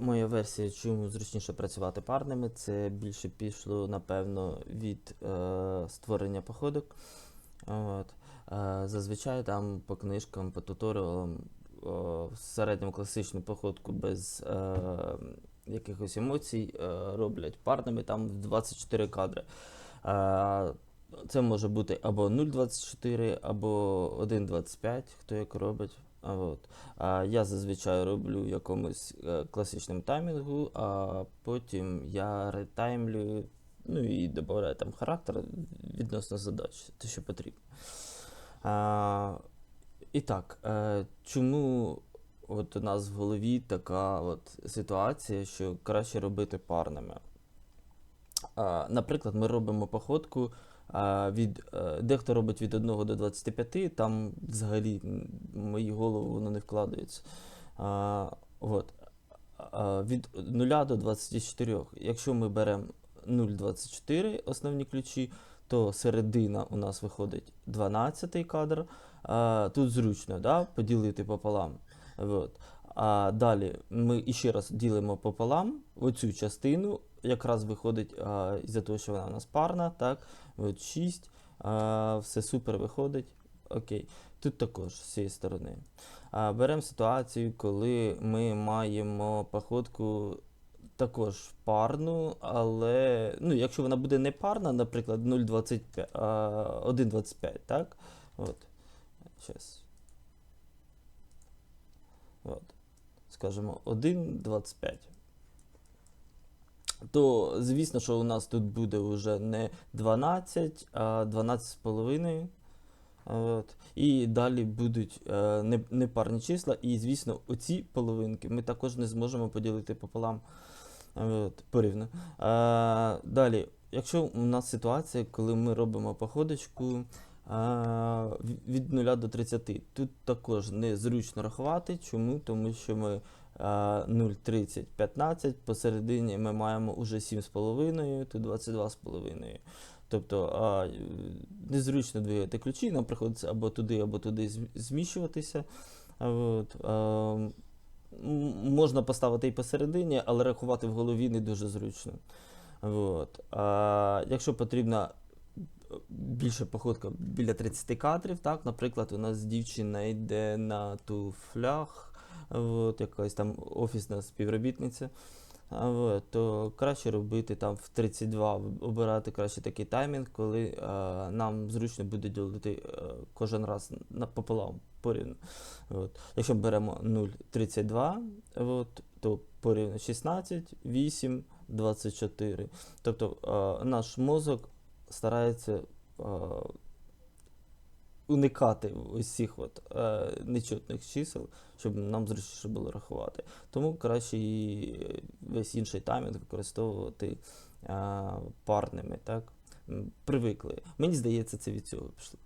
моя версія, чому зручніше працювати парними, це більше пішло, напевно, від е, створення походок. От. Е, зазвичай там по книжкам, по туторіалам в середньому класичну походку без е, якихось емоцій е, роблять парними там в 24 кадри. Е, це може бути або 0,24, або 1,25, хто як робить. От. А я зазвичай роблю в якомусь е, класичному таймінгу, а потім я ретаймлю, ну і додаю там характер відносно задач, те, що потрібно. А, і так, е, чому от у нас в голові така от ситуація, що краще робити парними? Наприклад, ми робимо походку. Від, е, дехто робить від 1 до 25, там взагалі мої голови воно не вкладається. От. Від 0 до 24. Якщо ми беремо 0,24 основні ключі, то середина у нас виходить 12 кадр. Тут зручно да, поділити пополам. От. А далі ми іще раз ділимо пополам оцю частину, якраз виходить із-за того, що вона у нас парна, так, от 6, а, все супер виходить. Окей. Тут також з цієї сторони. Беремо ситуацію, коли ми маємо походку також парну, але ну, якщо вона буде не парна, наприклад, 0,25, 1,25, так? От. Щас. От. Скажімо, 1,25. То, звісно, що у нас тут буде вже не 12, а 12,5. От. І далі будуть е, не- непарні числа. І, звісно, оці половинки ми також не зможемо поділити пополам от, порівну. Е, далі, якщо у нас ситуація, коли ми робимо походочку е, від 0 до 30, тут також незручно рахувати. Чому? Тому що ми е, 0, 30, 15, посередині ми маємо уже 7,5, тут 22,5. Тобто а, е, незручно двигати ключі, нам приходиться або туди, або туди зміщуватися. От, а, можна поставити і посередині, але рахувати в голові не дуже зручно. От. А, якщо потрібна більше походка біля 30 кадрів, так, наприклад, у нас дівчина йде на туфлях, от, якась там офісна співробітниця. То краще робити там в 32, обирати краще такий таймінг, коли е, нам зручно буде ділити е, кожен раз напополам порівну. От. Якщо беремо 0,32, от, то порівну 16, 8, 24. Тобто е, наш мозок старається е, уникати усіх от, е, нечутних чисел, щоб нам зручніше було рахувати. Тому краще і весь інший таймінг використовувати е, парними. Так? Привикли. Мені здається, це від цього пішло.